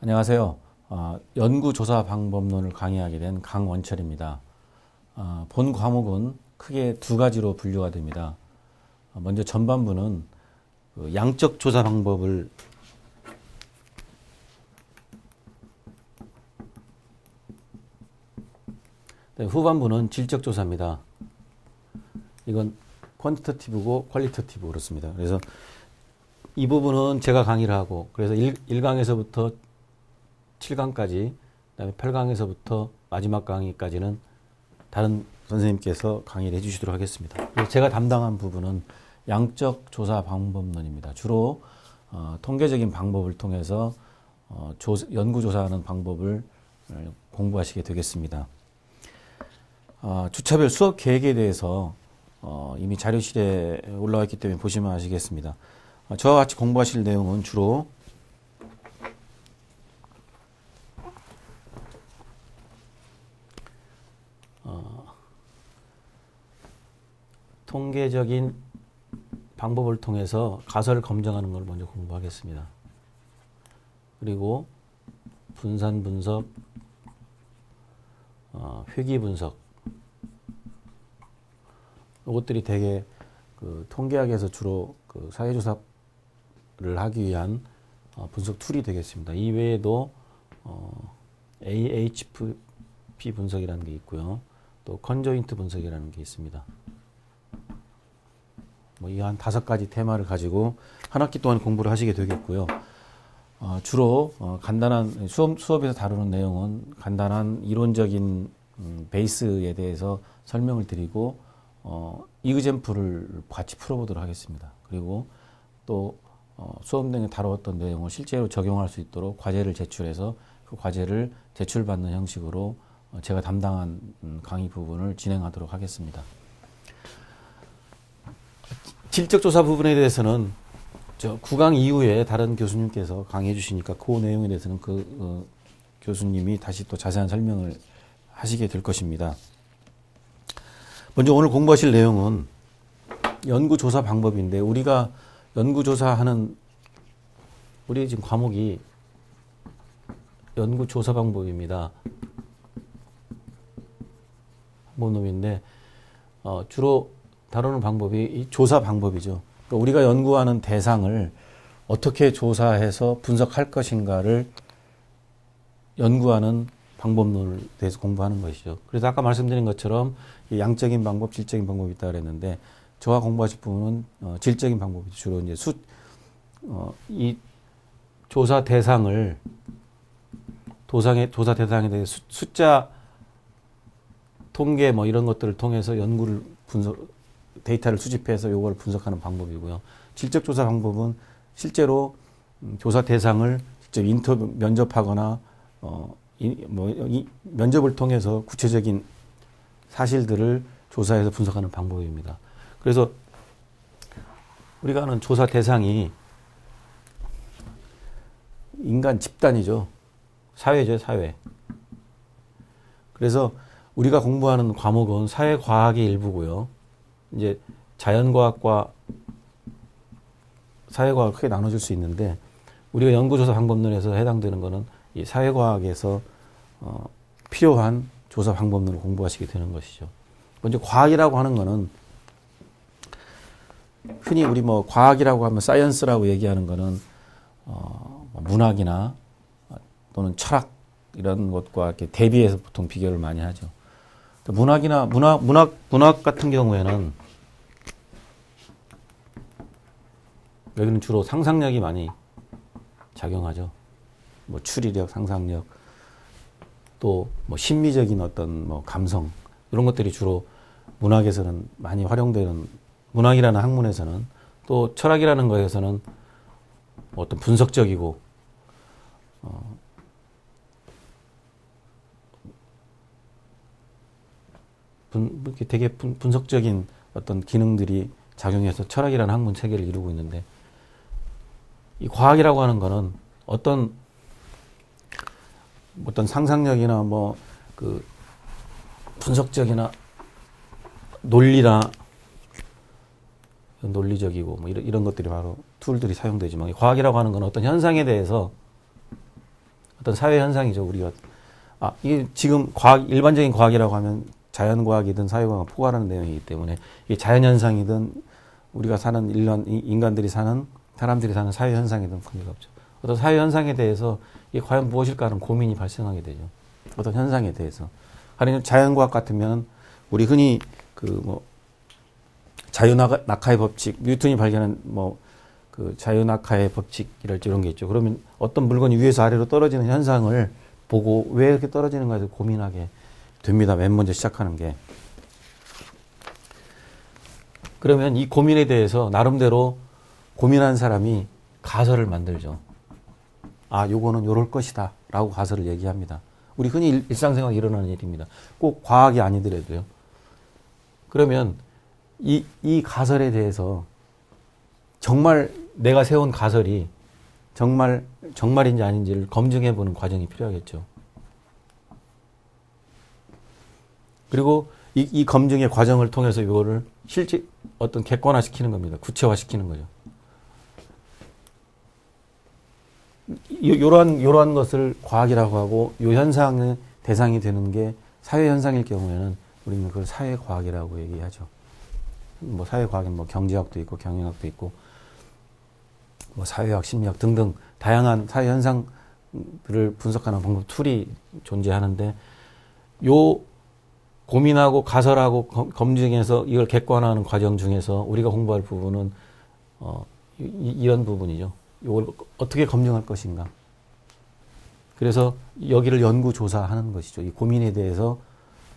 안녕하세요. 어, 연구조사 방법론을 강의하게 된 강원철입니다. 어, 본 과목은 크게 두 가지로 분류가 됩니다. 어, 먼저 전반부는 그 양적 조사 방법을 네, 후반부는 질적 조사입니다. 이건 퀀티터티브고 퀄리터티브 그렇습니다. 그래서 이 부분은 제가 강의를 하고 그래서 1, 1강에서부터 7강까지 그다음에 8강에서부터 마지막 강의까지는 다른 선생님께서 강의를 해주시도록 하겠습니다. 제가 담당한 부분은 양적 조사 방법론입니다. 주로 어, 통계적인 방법을 통해서 어, 조, 연구 조사하는 방법을 어, 공부하시게 되겠습니다. 어, 주차별 수업 계획에 대해서 어, 이미 자료실에 올라와 있기 때문에 보시면 아시겠습니다. 어, 저와 같이 공부하실 내용은 주로 통계적인 방법을 통해서 가설을 검증하는 걸 먼저 공부하겠습니다. 그리고 분산 분석, 어, 회귀 분석 이것들이 되게 그 통계학에서 주로 그 사회조사를 하기 위한 어, 분석 툴이 되겠습니다. 이 외에도 어, AHP 분석이라는 게 있고요. 또 컨조인트 분석이라는 게 있습니다. 뭐 이 한 다섯 가지 테마를 가지고 한 학기 동안 공부를 하시게 되겠고요. 어, 주로 어, 간단한 수업, 수업에서 다루는 내용은 간단한 이론적인 음, 베이스에 대해서 설명을 드리고 어, 이그젠플을 같이 풀어보도록 하겠습니다. 그리고 또 어, 수업 내에 다루었던 내용을 실제로 적용할 수 있도록 과제를 제출해서 그 과제를 제출받는 형식으로 어, 제가 담당한 음, 강의 부분을 진행하도록 하겠습니다. 질적 조사 부분에 대해서는 저 9강 이후에 다른 교수님께서 강의해 주시니까 그 내용에 대해서는 그 어, 교수님이 다시 또 자세한 설명을 하시게 될 것입니다. 먼저 오늘 공부하실 내용은 연구조사 방법인데 우리가 연구조사하는 우리 지금 과목이 연구조사 방법입니다. 놈인데 어, 주로 다루는 방법이 이 조사 방법이죠. 그러니까 우리가 연구하는 대상을 어떻게 조사해서 분석할 것인가를 연구하는 방법론을 대해서 공부하는 것이죠. 그래서 아까 말씀드린 것처럼 양적인 방법, 질적인 방법이 있다 그랬는데 저와 공부하실 부분은 어, 질적인 방법이 주로 이제 수, 어, 이 조사 대상을 도상의 조사 대상에 대해 수, 숫자 통계 뭐 이런 것들을 통해서 연구를 분석 데이터를 수집해서 요걸 분석하는 방법이고요. 질적 조사 방법은 실제로 음, 조사 대상을 직접 인터뷰 면접하거나 어, 이, 뭐, 이 면접을 통해서 구체적인 사실들을 조사해서 분석하는 방법입니다. 그래서 우리가 하는 조사 대상이 인간 집단이죠. 사회죠, 사회. 그래서 우리가 공부하는 과목은 사회과학의 일부고요. 이제 자연과학과 사회과학 크게 나눠질 수 있는데 우리가 연구조사 방법론에서 해당되는 거는 이 사회과학에서 어, 필요한 조사 방법론을 공부하시게 되는 것이죠. 먼저 과학이라고 하는 거는 흔히 우리 뭐 과학이라고 하면 사이언스라고 얘기하는 거는 어, 뭐 문학이나 또는 철학 이런 것과 이렇게 대비해서 보통 비교를 많이 하죠. 문학이나 문학 문학 문학 같은 경우에는 여기는 주로 상상력이 많이 작용하죠. 뭐 추리력, 상상력, 또 뭐 심미적인 어떤 뭐 감성 이런 것들이 주로 문학에서는 많이 활용되는 문학이라는 학문에서는 또 철학이라는 거에서는 어떤 분석적이고 어, 분, 되게 분, 분석적인 어떤 기능들이 작용해서 철학이라는 학문 체계를 이루고 있는데 이 과학이라고 하는 거는 어떤 어떤 상상력이나 뭐 그 분석적이나 논리나 논리적이고 뭐 이런, 이런 것들이 바로 툴들이 사용되지만 과학이라고 하는 건 어떤 현상에 대해서 어떤 사회 현상이죠. 우리가 아 이게 지금 과학 일반적인 과학이라고 하면 자연과학이든 사회과학을 포괄하는 내용이기 때문에 이 자연현상이든 우리가 사는 일반 인간들이 사는 사람들이 사는 사회 현상이든 관계가 없죠. 어떤 사회 현상에 대해서 이게 과연 무엇일까 하는 고민이 발생하게 되죠. 어떤 현상에 대해서. 아니면 자연과학 같으면 우리 흔히 그 뭐 자유낙하의 법칙, 뉴턴이 발견한 뭐 그 자유낙하의 법칙이랄지 이런 게 있죠. 그러면 어떤 물건이 위에서 아래로 떨어지는 현상을 보고 왜 이렇게 떨어지는가에 대해서 고민하게 됩니다. 맨 먼저 시작하는 게. 그러면 이 고민에 대해서 나름대로 고민한 사람이 가설을 만들죠. 아, 요거는 요럴 것이다. 라고 가설을 얘기합니다. 우리 흔히 일상생활에 일어나는 일입니다. 꼭 과학이 아니더라도요. 그러면 이, 이 가설에 대해서 정말 내가 세운 가설이 정말, 정말인지 아닌지를 검증해 보는 과정이 필요하겠죠. 그리고 이, 이 검증의 과정을 통해서 이거를 실제 어떤 객관화 시키는 겁니다. 구체화 시키는 거죠. 요러한, 요러한 것을 과학이라고 하고, 요 현상의 대상이 되는 게 사회 현상일 경우에는 우리는 그걸 사회 과학이라고 얘기하죠. 뭐 사회 과학은 뭐 경제학도 있고 경영학도 있고 뭐 사회학, 심리학 등등 다양한 사회 현상들을 분석하는 방법 툴이 존재하는데 요 고민하고 가설하고 검증해서 이걸 객관화하는 과정 중에서 우리가 공부할 부분은 어, 이, 런 부분이죠. 이걸 어떻게 검증할 것인가. 그래서 여기를 연구 조사하는 것이죠. 이 고민에 대해서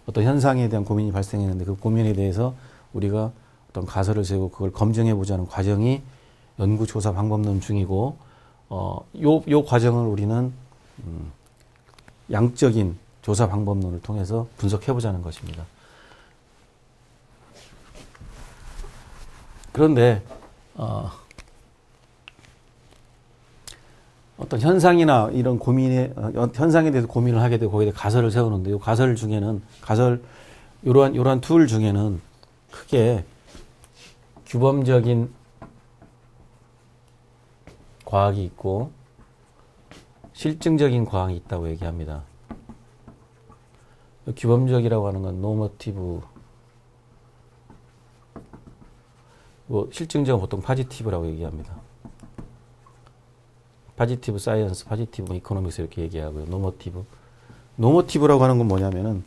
어떤 현상에 대한 고민이 발생했는데 그 고민에 대해서 우리가 어떤 가설을 세우고 그걸 검증해 보자는 과정이 연구 조사 방법론 중이고 어, 요, 요 과정을 우리는 음, 양적인 조사 방법론을 통해서 분석해 보자는 것입니다. 그런데 어, 어떤 현상이나 이런 고민에 어, 현상에 대해서 고민을 하게 되고 거기에 가설을 세우는데 요 가설 중에는 가설 이러한 이러한 툴 중에는 크게 규범적인 과학이 있고 실증적인 과학이 있다고 얘기합니다. 규범적이라고 하는 건 노머티브 뭐 실증적은 보통 파지티브라고 얘기합니다. 파지티브 사이언스, 파지티브 이코노믹스 이렇게 얘기하고요. 노머티브. 노머티브라고 하는 건 뭐냐면은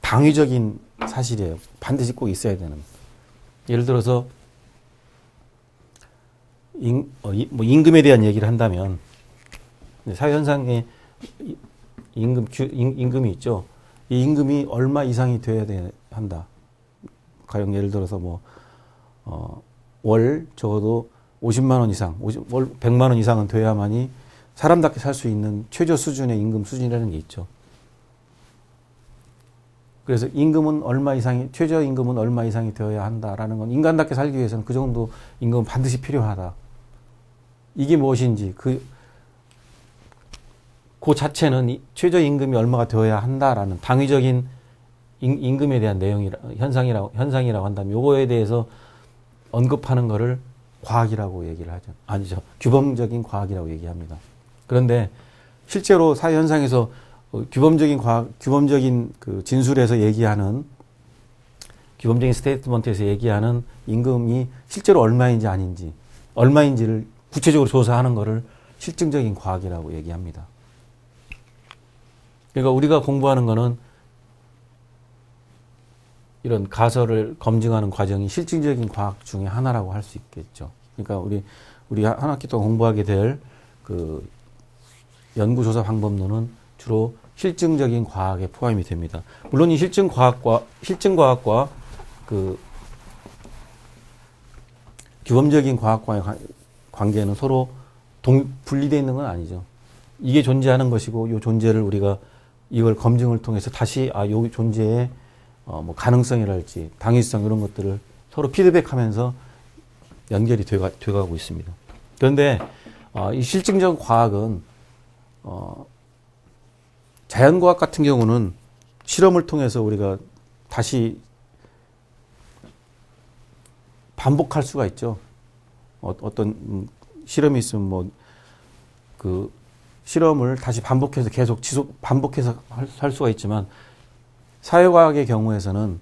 당위적인 사실이에요. 반드시 꼭 있어야 되는. 예를 들어서 임, 어, 뭐 임금에 대한 얘기를 한다면 사회 현상에 임금 임금이 있죠. 이 임금이 얼마 이상이 돼야 돼, 한다. 가령 예를 들어서 뭐, 어, 월 적어도 50만 원 이상, 50, 월 100만 원 이상은 돼야만이 사람답게 살 수 있는 최저 수준의 임금 수준이라는 게 있죠. 그래서 임금은 얼마 이상이, 최저 임금은 얼마 이상이 되어야 한다라는 건 인간답게 살기 위해서는 그 정도 임금은 반드시 필요하다. 이게 무엇인지, 그, 그 자체는 최저임금이 얼마가 되어야 한다라는 당위적인 임 금에 대한 내용이라 현상이라고 현상이라고 한다면 요거에 대해서 언급하는 거를 과학이라고 얘기를 하죠. 아니죠. 규범적인 과학이라고 얘기합니다. 그런데 실제로 사회 현상에서 어, 규범적인 과학, 규범적인 그 진술에서 얘기하는 규범적인 스테이트먼트에서 얘기하는 임금이 실제로 얼마인지 아닌지, 얼마인지를 구체적으로 조사하는 것을 실증적인 과학이라고 얘기합니다. 그러니까 우리가 공부하는 거는 이런 가설을 검증하는 과정이 실질적인 과학 중에 하나라고 할 수 있겠죠. 그러니까 우리 우리 한 학기 동안 공부하게 될 그 연구조사 방법론은 주로 실증적인 과학에 포함이 됩니다. 물론 이 실증 과학과 실증 과학과 그 규범적인 과학과의 관계는 서로 동, 분리되어 있는 건 아니죠. 이게 존재하는 것이고 이 존재를 우리가 이걸 검증을 통해서 다시 아, 요 존재의 어, 뭐 가능성이랄지 당위성 이런 것들을 서로 피드백하면서 연결이 돼가, 돼가고 있습니다. 그런데 어, 이 실증적 과학은 어, 자연과학 같은 경우는 실험을 통해서 우리가 다시 반복할 수가 있죠. 어, 떤 음, 실험이 있으면 뭐 그 실험을 다시 반복해서 계속 지속 반복해서 할, 할 수가 있지만 사회과학의 경우에서는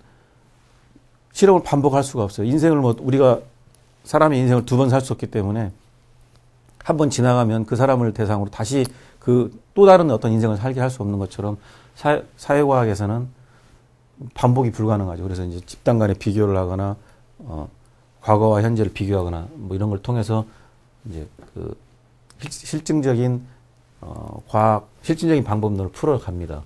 실험을 반복할 수가 없어요. 인생을 뭐 우리가 사람의 인생을 두 번 살 수 없기 때문에 한 번 지나가면 그 사람을 대상으로 다시 그 또 다른 어떤 인생을 살게 할 수 없는 것처럼 사회, 사회과학에서는 반복이 불가능하죠. 그래서 이제 집단 간에 비교를 하거나 어, 과거와 현재를 비교하거나 뭐 이런 걸 통해서 이제 그 실증적인 어, 과학 실증적인 방법론을 풀어갑니다.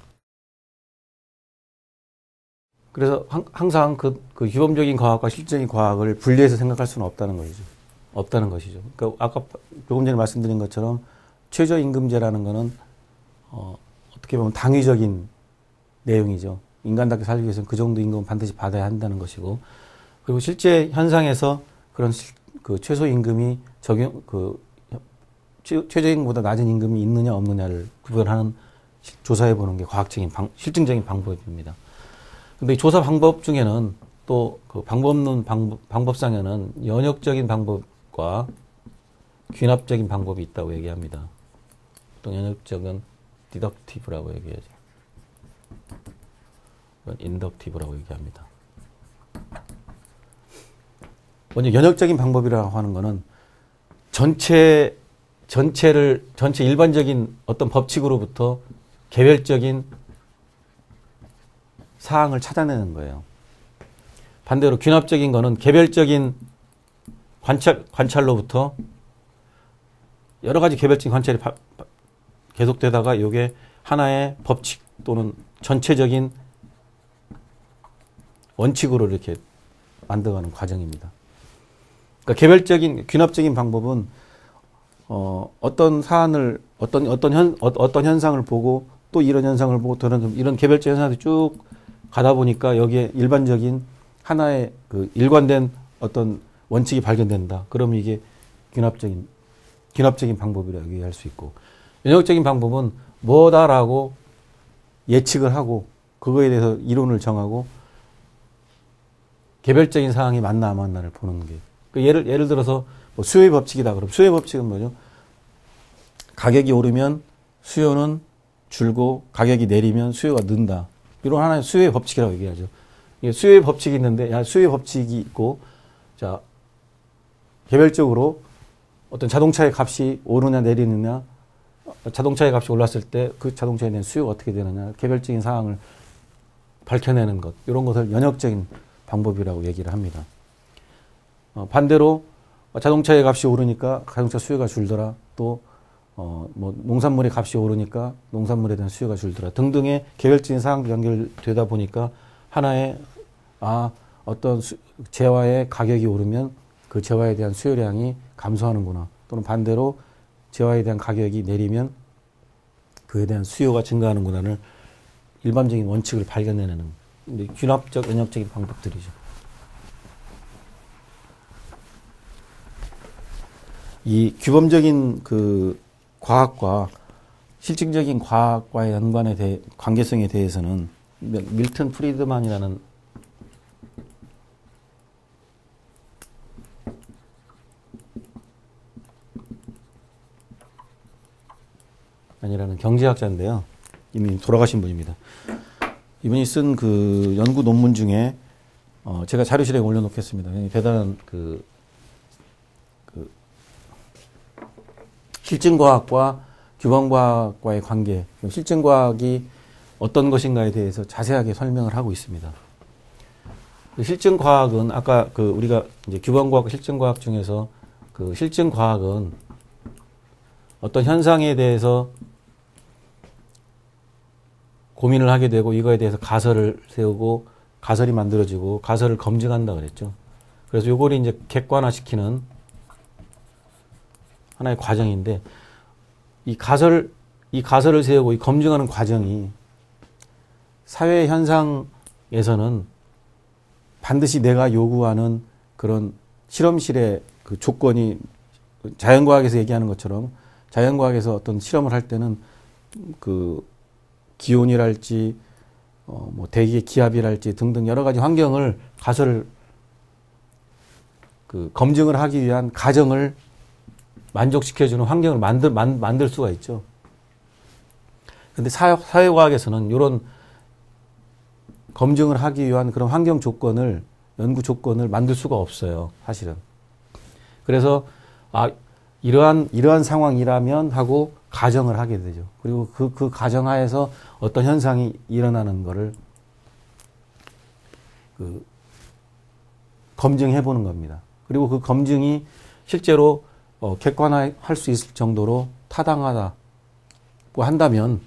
그래서 항상 그, 그 규범적인 과학과 실질적인 과학을 분리해서 생각할 수는 없다는 것이죠. 없다는 것이죠. 그러니까 아까 조금 전에 말씀드린 것처럼 최저임금제라는 거는 어, 어떻게 보면 당위적인 내용이죠. 인간답게 살기 위해서는 그 정도 임금은 반드시 받아야 한다는 것이고 그리고 실제 현상에서 그런 그 최소임금이 적용 그 최저임금보다 낮은 임금이 있느냐 없느냐를 구별하는 조사해 보는 게 과학적인 방, 실증적인 방법입니다. 근데 조사 방법 중에는 또 그 방법론 방법, 방법상에는 연역적인 방법과 귀납적인 방법이 있다고 얘기합니다. 또 연역적은 디덕티브라고 얘기하죠. 인덕티브라고 얘기합니다. 먼저 연역적인 방법이라고 하는 것은 전체 전체를 전체 일반적인 어떤 법칙으로부터 개별적인 사항을 찾아내는 거예요. 반대로 귀납적인 거는 개별적인 관찰, 관찰로부터 여러 가지 개별적인 관찰이 바, 바, 계속되다가 이게 하나의 법칙 또는 전체적인 원칙으로 이렇게 만들어가는 과정입니다. 그러니까 개별적인 귀납적인 방법은 어, 어떤 사안을 어떤 어떤 현 어, 어떤 현상을 보고 또 이런 현상을 보고 또 이런 이런 개별적 현상들이 쭉 가다 보니까 여기에 일반적인 하나의 그 일관된 어떤 원칙이 발견된다. 그러면 이게 귀납적인 귀납적인 방법이라고 얘기할 수 있고 연역적인 방법은 뭐다라고 예측을 하고 그거에 대해서 이론을 정하고 개별적인 상황이 맞나 안 맞나를 보는 게. 그 예를 예를 들어서 뭐 수요의 법칙이다. 그럼 수요의 법칙은 뭐죠? 가격이 오르면 수요는 줄고 가격이 내리면 수요가 는다. 이런 하나의 수요의 법칙이라고 얘기하죠. 이게 수요의 법칙이 있는데, 야, 수요의 법칙이 있고, 자, 개별적으로 어떤 자동차의 값이 오르냐 내리느냐, 자동차의 값이 올랐을 때 그 자동차에 대한 수요가 어떻게 되느냐, 개별적인 상황을 밝혀내는 것, 이런 것을 연역적인 방법이라고 얘기를 합니다. 어, 반대로 자동차의 값이 오르니까 자동차 수요가 줄더라. 또 어, 뭐, 농산물의 값이 오르니까 농산물에 대한 수요가 줄더라 등등의 개별적인 사항도 연결되다 보니까 하나의, 아, 어떤 수, 재화의 가격이 오르면 그 재화에 대한 수요량이 감소하는구나. 또는 반대로 재화에 대한 가격이 내리면 그에 대한 수요가 증가하는구나를 일반적인 원칙을 발견해내는 균합적, 연역적인 방법들이죠. 이 규범적인 그 과학과 실증적인 과학과의 연관에 대해 관계성에 대해서는 밀튼 프리드만이라는 아니라는 경제학자인데요. 이미 돌아가신 분입니다. 이분이 쓴 그 연구 논문 중에 어 제가 자료실에 올려놓겠습니다. 대단한 그 실증과학과 규범과학과의 관계, 실증과학이 어떤 것인가에 대해서 자세하게 설명을 하고 있습니다. 그 실증과학은 아까 그 우리가 이제 규범과학, 실증과학 중에서 그 실증과학은 어떤 현상에 대해서 고민을 하게 되고 이거에 대해서 가설을 세우고 가설이 만들어지고 가설을 검증한다 그랬죠. 그래서 요거를 이제 객관화시키는 하나의 과정인데 이 가설 이 가설을 세우고 이 검증하는 과정이 사회 현상에서는 반드시 내가 요구하는 그런 실험실의 그 조건이 자연과학에서 얘기하는 것처럼 자연과학에서 어떤 실험을 할 때는 그 기온이랄지 어 뭐 대기의 기압이랄지 등등 여러 가지 환경을 가설을 그 검증을 하기 위한 가정을 만족시켜주는 환경을 만들, 만, 만들 수가 있죠. 근데 사회, 사회과학에서는 이런 검증을 하기 위한 그런 환경 조건을 연구 조건을 만들 수가 없어요. 사실은. 그래서 아 이러한 이러한 상황이라면 하고 가정을 하게 되죠. 그리고 그, 그 가정 하에서 어떤 현상이 일어나는 거를 그 검증해 보는 겁니다. 그리고 그 검증이 실제로 어, 객관화할 수 있을 정도로 타당하다고 한다면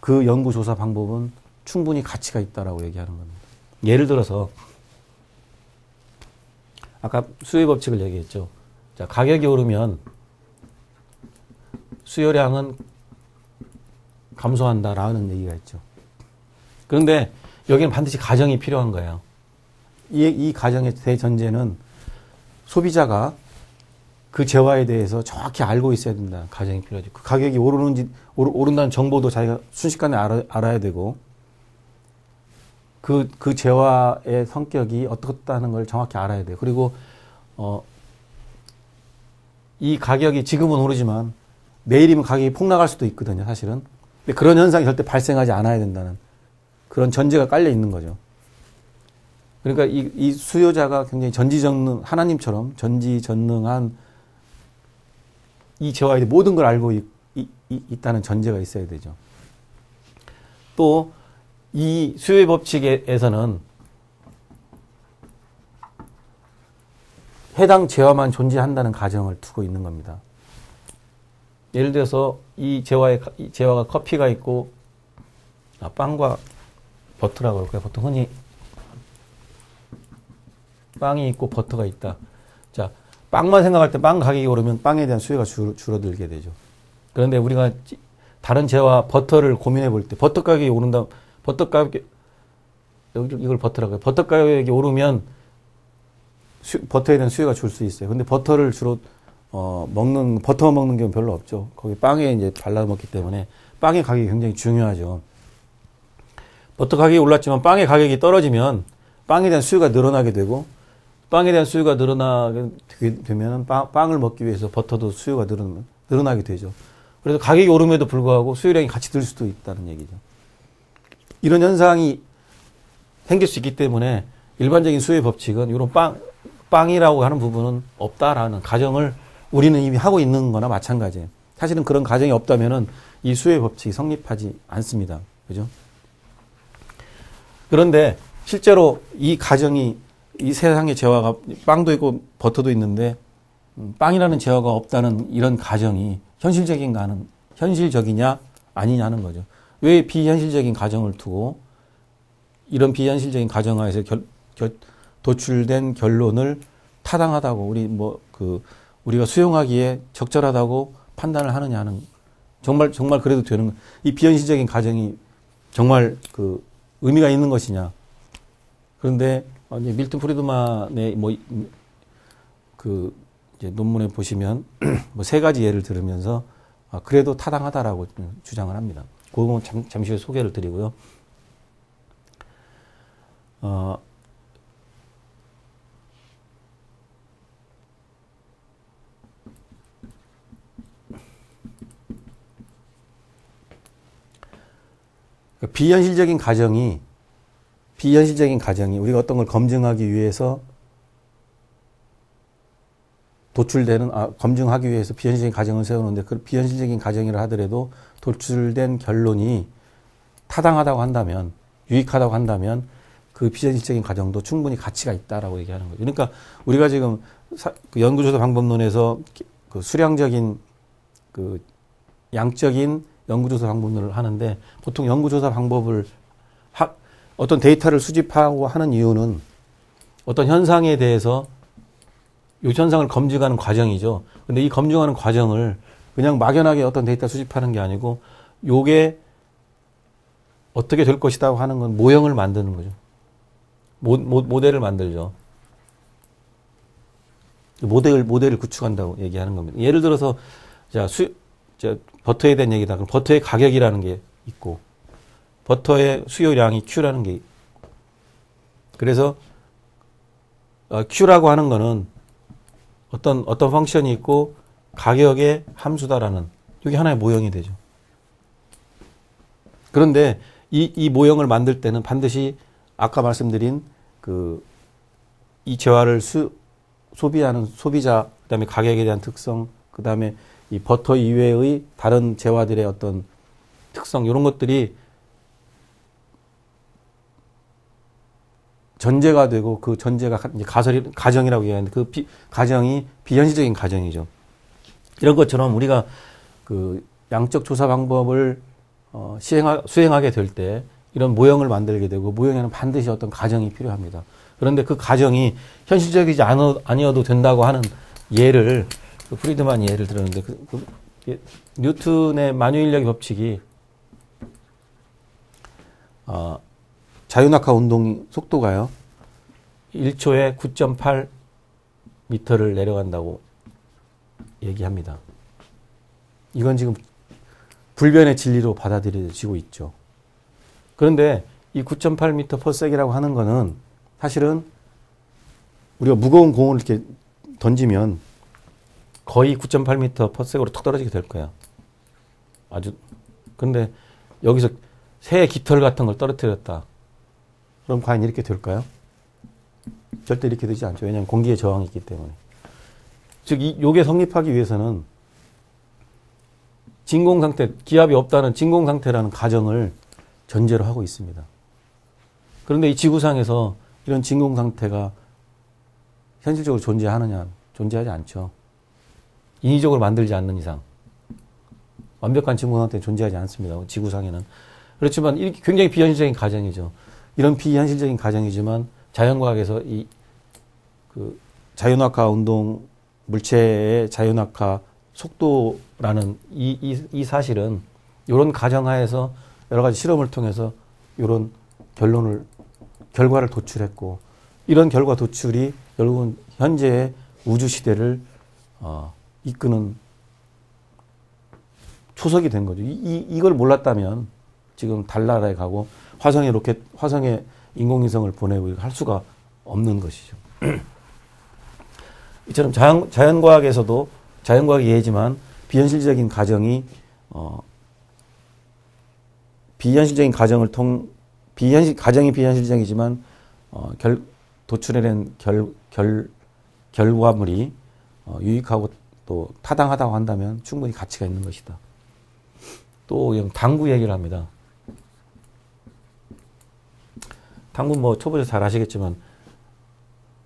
그 연구조사 방법은 충분히 가치가 있다라고 얘기하는 겁니다. 예를 들어서 아까 수요 법칙을 얘기했죠. 자, 가격이 오르면 수요량은 감소한다라는 얘기가 있죠. 그런데 여기는 반드시 가정이 필요한 거예요. 이, 이 가정의 대전제는 소비자가 그 재화에 대해서 정확히 알고 있어야 된다. 가정이 필요하죠. 그 가격이 오르는지, 오른다는 정보도 자기가 순식간에 알아, 알아 야 되고, 그, 그 재화의 성격이 어떻다는 걸 정확히 알아야 돼요. 그리고, 어, 이 가격이 지금은 오르지만 내일이면 가격이 폭락할 수도 있거든요, 사실은. 근데 그런 현상이 절대 발생하지 않아야 된다는 그런 전제가 깔려 있는 거죠. 그러니까 이, 이 수요자가 굉장히 전지전능, 하나님처럼 전지전능한 이 재화에 대해 모든 걸 알고 있, 있, 있다는 전제가 있어야 되죠. 또 이 수요의 법칙에서는 해당 재화만 존재한다는 가정을 두고 있는 겁니다. 예를 들어서 이 재화에 이 재화가 커피가 있고 아, 빵과 버터라고 그럴까요? 보통 흔히 빵이 있고 버터가 있다. 자, 빵만 생각할 때 빵 가격이 오르면 빵에 대한 수요가 줄, 줄어들게 되죠. 그런데 우리가 다른 재화 버터를 고민해 볼 때 버터 가격이 오른다. 버터 가격 이걸 버터라고 해요. 버터 가격이 오르면 수, 버터에 대한 수요가 줄 수 있어요. 근데 버터를 주로 어, 먹는 버터 먹는 경우 별로 없죠. 거기 빵에 이제 발라 먹기 때문에 빵의 가격이 굉장히 중요하죠. 버터 가격이 올랐지만 빵의 가격이 떨어지면 빵에 대한 수요가 늘어나게 되고 빵에 대한 수요가 늘어나게 되면 빵, 빵을 먹기 위해서 버터도 수요가 늘어나, 늘어나게 되죠. 그래서 가격이 오름에도 불구하고 수요량이 같이 들 수도 있다는 얘기죠. 이런 현상이 생길 수 있기 때문에 일반적인 수요의 법칙은 이런 빵, 빵이라고 하는 부분은 없다라는 가정을 우리는 이미 하고 있는 거나 마찬가지예요. 사실은 그런 가정이 없다면은 이 수요의 법칙이 성립하지 않습니다. 그죠? 그런데 실제로 이 가정이 이 세상의 재화가 빵도 있고 버터도 있는데 음, 빵이라는 재화가 없다는 이런 가정이 현실적인가는 현실적이냐 아니냐는 거죠. 왜 비현실적인 가정을 두고 이런 비현실적인 가정하에서 결, 결, 도출된 결론을 타당하다고 우리 뭐 그 우리가 수용하기에 적절하다고 판단을 하느냐 하는 정말 정말 그래도 되는 이 비현실적인 가정이 정말 그 의미가 있는 것이냐. 그런데 이제 밀튼 프리드만의 뭐 그 이제 논문에 보시면 뭐 세 가지 예를 들으면서 아, 그래도 타당하다라고 주장을 합니다. 그건 잠, 잠시 후에 소개를 드리고요. 어, 그러니까 비현실적인 가정이 비현실적인 가정이 우리가 어떤 걸 검증하기 위해서 도출되는 아, 검증하기 위해서 비현실적인 가정을 세우는데 그 비현실적인 가정이라 하더라도 도출된 결론이 타당하다고 한다면 유익하다고 한다면 그 비현실적인 가정도 충분히 가치가 있다라고 얘기하는 거죠. 그러니까 우리가 지금 사, 그 연구조사 방법론에서 그 수량적인 그 양적인 연구조사 방법론을 하는데 보통 연구조사 방법을 하, 어떤 데이터를 수집하고 하는 이유는 어떤 현상에 대해서 이 현상을 검증하는 과정이죠. 근데 이 검증하는 과정을 그냥 막연하게 어떤 데이터 수집하는 게 아니고 요게 어떻게 될 것이다 하는 건 모형을 만드는 거죠. 모, 모, 모 델을 만들죠. 모델, 모델을 구축한다고 얘기하는 겁니다. 예를 들어서, 자, 수, 자, 버터에 대한 얘기다. 그럼 버터의 가격이라는 게 있고, 버터의 수요량이 Q라는 게 그래서 어, Q라고 하는 거는 어떤 어떤 펑션이 있고 가격의 함수다라는 이게 하나의 모형이 되죠. 그런데 이, 이 모형을 만들 때는 반드시 아까 말씀드린 그 이 재화를 수, 소비하는 소비자, 그 다음에 가격에 대한 특성, 그 다음에 이 버터 이외의 다른 재화들의 어떤 특성, 이런 것들이 전제가 되고 그 전제가 가설이, 가정이라고 얘기하는데 그 비, 가정이 비현실적인 가정이죠. 이런 것처럼 우리가 그 양적 조사 방법을 어, 시행하, 수행하게 될 때 이런 모형을 만들게 되고 모형에는 반드시 어떤 가정이 필요합니다. 그런데 그 가정이 현실적이지 않어, 아니어도 된다고 하는 예를 그 프리드만 예를 들었는데 그, 그, 예, 뉴턴의 만유인력의 법칙이 어, 자유낙하 운동 속도가요 1초에 9.8 미터를 내려간다고 얘기합니다. 이건 지금 불변의 진리로 받아들여지고 있죠. 그런데 이 9.8m 퍼섹이라고 하는 거는 사실은 우리가 무거운 공을 이렇게 던지면 거의 9.8m 퍼섹으로 턱 떨어지게 될 거야. 아주. 근데 여기서 새 깃털 같은 걸 떨어뜨렸다. 그럼 과연 이렇게 될까요? 절대 이렇게 되지 않죠. 왜냐하면 공기의 저항이 있기 때문에. 즉, 이, 요게 성립하기 위해서는 진공 상태, 기압이 없다는 진공 상태라는 가정을 전제로 하고 있습니다. 그런데 이 지구상에서 이런 진공 상태가 현실적으로 존재하느냐? 존재하지 않죠. 인위적으로 만들지 않는 이상. 완벽한 진공 상태 존재하지 않습니다. 지구상에는. 그렇지만 굉장히 비현실적인 가정이죠. 이런 비현실적인 가정이지만 자연과학에서 이 그 자연학화 운동 물체의 자연학화 속도라는 이, 이, 이 사실은 이런 가정하에서 여러 가지 실험을 통해서 이런 결론을 결과를 도출했고 이런 결과 도출이 결국은 현재의 우주 시대를 어, 이끄는 초석이 된 거죠. 이, 이걸 몰랐다면 지금 달나라에 가고 화성에 로켓, 화성에 인공위성을 보내고 할 수가 없는 것이죠. 이처럼 자연, 자연과학에서도 자연과학 이해지만 비현실적인 가정이 어, 비현실적인 가정을 통 비현실 가정이 비현실적이지만 어, 결 도출해낸 결, 결 결과물이 어, 유익하고 또 타당하다고 한다면 충분히 가치가 있는 것이다. 또 당구 얘기를 합니다. 당구 뭐 초보자 잘 아시겠지만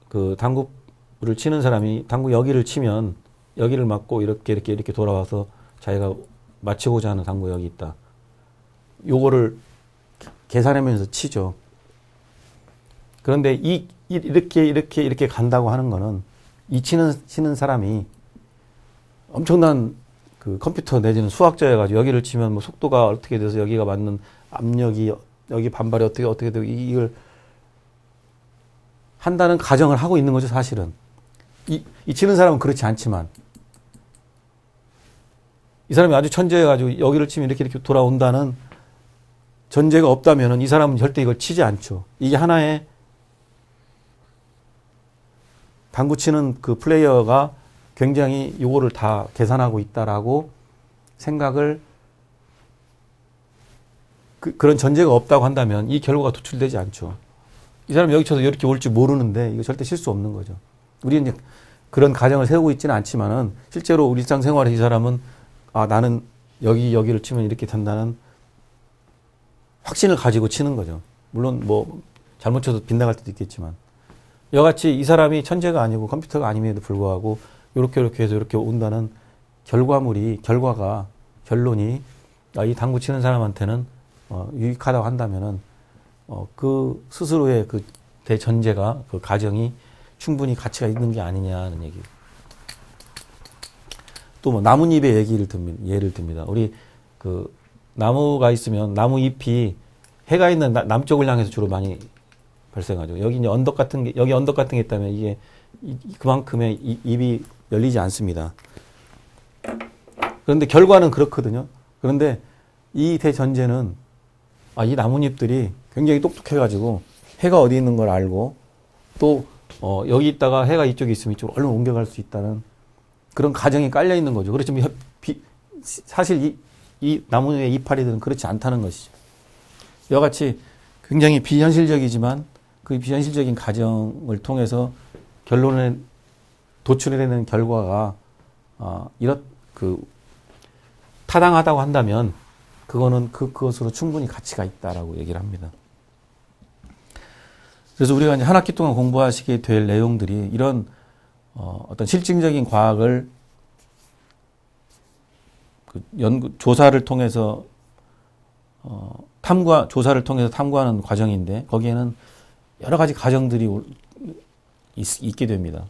그 당구를 치는 사람이 당구 여기를 치면 여기를 맞고 이렇게 이렇게 이렇게 돌아와서 자기가 맞히고자 하는 당구 여기 있다. 요거를 계산하면서 치죠. 그런데 이 이렇게 이렇게 이렇게 간다고 하는 거는 이 치는 치는 사람이 엄청난 그 컴퓨터 내지는 수학자여가지고 여기를 치면 뭐 속도가 어떻게 돼서 여기가 맞는 압력이 여기 반발이 어떻게 어떻게 되고 이걸 한다는 가정을 하고 있는 거죠 사실은 이, 이 치는 사람은 그렇지 않지만 이 사람이 아주 천재여가지고 여기를 치면 이렇게 이렇게 돌아온다는 전제가 없다면 이 사람은 절대 이걸 치지 않죠. 이게 하나의 당구 치는 그 플레이어가 굉장히 요거를 다 계산하고 있다라고 생각을 그, 런 전제가 없다고 한다면 이 결과가 도출되지 않죠. 이 사람 여기 쳐서 이렇게 올 줄 모르는데 이거 절대 실수 없는 거죠. 우리는 이제 그런 가정을 세우고 있지는 않지만은 실제로 우리 일상생활에 이 사람은 아, 나는 여기, 여기를 치면 이렇게 된다는 확신을 가지고 치는 거죠. 물론 뭐 잘못 쳐서 빗나갈 때도 있겠지만. 여같이 이 사람이 천재가 아니고 컴퓨터가 아님에도 불구하고 이렇게 이렇게 해서 이렇게 온다는 결과물이, 결과가, 결론이 아, 이 당구 치는 사람한테는 어, 유익하다고 한다면은 어, 그 스스로의 그 대전제가, 그 가정이 충분히 가치가 있는 게 아니냐는 얘기. 또 뭐 나뭇잎의 얘기를 듭니다. 예를 듭니다. 우리 그 나무가 있으면 나무 잎이 해가 있는 나, 남쪽을 향해서 주로 많이 발생하죠. 여기 이제 언덕 같은 게 여기 언덕 같은 게 있다면 이게 이, 그만큼의 이, 잎이 열리지 않습니다. 그런데 결과는 그렇거든요. 그런데 이 대전제는 아, 이 나뭇잎들이 굉장히 똑똑해가지고 해가 어디 있는 걸 알고 또 어, 여기 있다가 해가 이쪽에 있으면 이쪽으로 얼른 옮겨갈 수 있다는 그런 가정이 깔려 있는 거죠. 그렇지만 사실 이, 이 나무의 이파리들은 그렇지 않다는 것이죠. 이와 같이 굉장히 비현실적이지만 그 비현실적인 과정을 통해서 결론에 도출해내는 결과가 어, 이렇 그 타당하다고 한다면 그거는 그 그것으로 충분히 가치가 있다라고 얘기를 합니다. 그래서 우리가 이제 한 학기 동안 공부하시게 될 내용들이 이런 어, 어떤 실증적인 과학을 그 연구 조사를 통해서 어, 탐구 조사를 통해서 탐구하는 과정인데 거기에는 여러 가지 과정들이 있, 게 됩니다.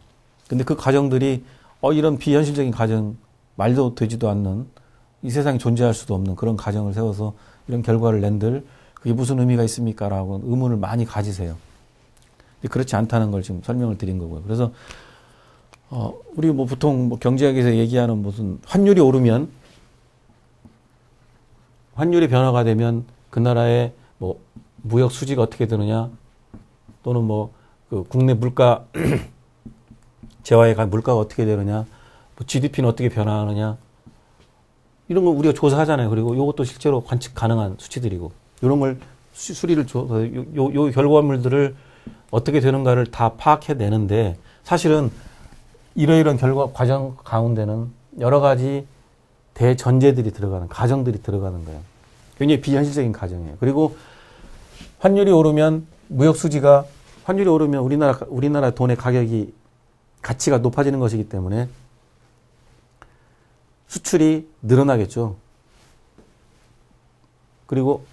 근데 그 과정들이 어 이런 비현실적인 과정 말도 되지도 않는 이 세상에 존재할 수도 없는 그런 가정을 세워서 이런 결과를 낸들 그게 무슨 의미가 있습니까라고 의문을 많이 가지세요. 그렇지 않다는 걸 지금 설명을 드린 거고요. 그래서 어 우리 뭐 보통 뭐 경제학에서 얘기하는 무슨 환율이 오르면 환율이 변화가 되면 그 나라의 뭐 무역 수지가 어떻게 되느냐 또는 뭐 그 국내 물가 재화에 간 물가가 어떻게 되느냐 뭐 GDP는 어떻게 변화하느냐 이런 거 우리가 조사하잖아요. 그리고 이것도 실제로 관측 가능한 수치들이고 이런 걸 수리를 줘, 요, 요, 요 결과물들을 어떻게 되는가를 다 파악해내는데 사실은 이러이러한 결과 과정 가운데는 여러 가지 대전제들이 들어가는 가정들이 들어가는 거예요. 굉장히 비현실적인 가정이에요. 그리고 환율이 오르면 무역 수지가 환율이 오르면 우리나라 우리나라 돈의 가격이 가치가 높아지는 것이기 때문에 수출이 늘어나겠죠. 그리고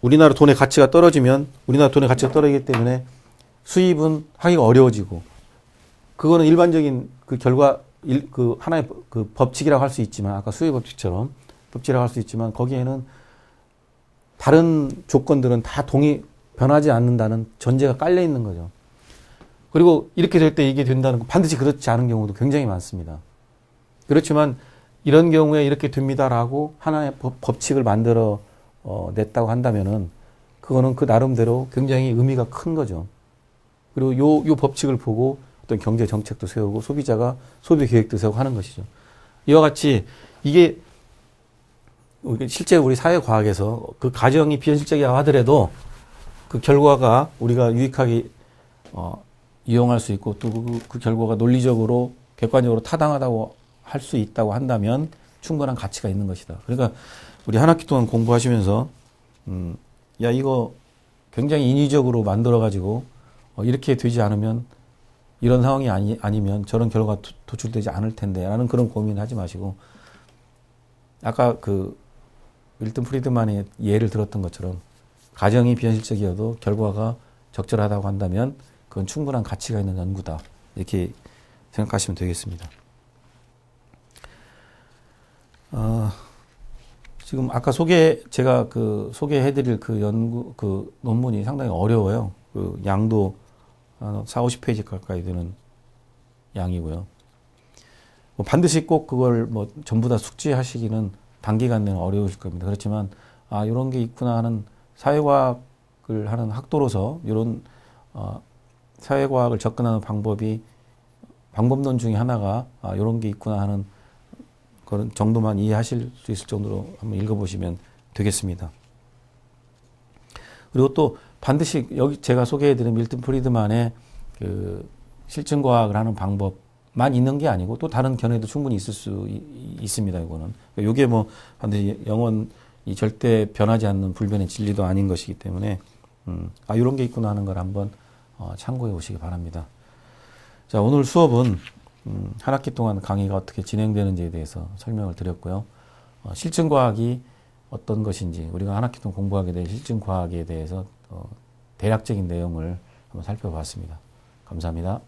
우리나라 돈의 가치가 떨어지면 우리나라 돈의 가치가 떨어지기 때문에 수입은 하기가 어려워지고 그거는 일반적인 그 결과 일, 그 하나의 그 법칙이라고 할 수 있지만 아까 수입 법칙처럼 법칙이라고 할 수 있지만 거기에는 다른 조건들은 다 동의 변하지 않는다는 전제가 깔려 있는 거죠. 그리고 이렇게 될 때 이게 된다는 건 반드시 그렇지 않은 경우도 굉장히 많습니다. 그렇지만 이런 경우에 이렇게 됩니다라고 하나의 법, 칙을 만들어 어, 냈다고 한다면은 그거는 그 나름대로 굉장히 의미가 큰 거죠. 그리고 요, 요 법칙을 보고 어떤 경제 정책도 세우고 소비자가 소비 계획도 세우고 하는 것이죠. 이와 같이 이게 실제 우리 사회 과학에서 그 가정이 비현실적이라 하더라도 그 결과가 우리가 유익하게 어, 이용할 수 있고 또그 그, 그 결과가 논리적으로 객관적으로 타당하다고 할 수 있다고 한다면 충분한 가치가 있는 것이다. 그러니까 우리 한 학기 동안 공부하시면서 음, 야 이거 굉장히 인위적으로 만들어 가지고 어, 이렇게 되지 않으면 이런 상황이 아니, 아니면 저런 결과가 도, 도출되지 않을 텐데 라는 그런 고민을 하지 마시고 아까 그 밀턴 프리드만의 예를 들었던 것처럼 가정이 비현실적이어도 결과가 적절하다고 한다면 그건 충분한 가치가 있는 연구다. 이렇게 생각하시면 되겠습니다. 어, 지금 아까 소개, 제가 그 소개해드릴 그 연구, 그 논문이 상당히 어려워요. 그 양도 한 4, 50페이지 가까이 되는 양이고요. 뭐 반드시 꼭 그걸 뭐 전부 다 숙지하시기는 단기간 내는 어려우실 겁니다. 그렇지만, 아, 요런 게 있구나 하는 사회과학을 하는 학도로서 이런 어, 사회과학을 접근하는 방법이 방법론 중에 하나가 아, 이런 게 있구나 하는 그런 정도만 이해하실 수 있을 정도로 한번 읽어보시면 되겠습니다. 그리고 또 반드시 여기 제가 소개해드린 밀튼 프리드만의 그 실증과학을 하는 방법만 있는 게 아니고 또 다른 견해도 충분히 있을 수 있습니다. 이거는 이게 뭐 반드시 영원 이 절대 변하지 않는 불변의 진리도 아닌 것이기 때문에 음, 아 이런 게 있구나 하는 걸 한번 어, 참고해 오시기 바랍니다. 자, 오늘 수업은 음, 한 학기 동안 강의가 어떻게 진행되는지에 대해서 설명을 드렸고요. 어, 실증과학이 어떤 것인지 우리가 한 학기 동안 공부하게 될 실증과학에 대해서 어, 대략적인 내용을 한번 살펴봤습니다. 감사합니다.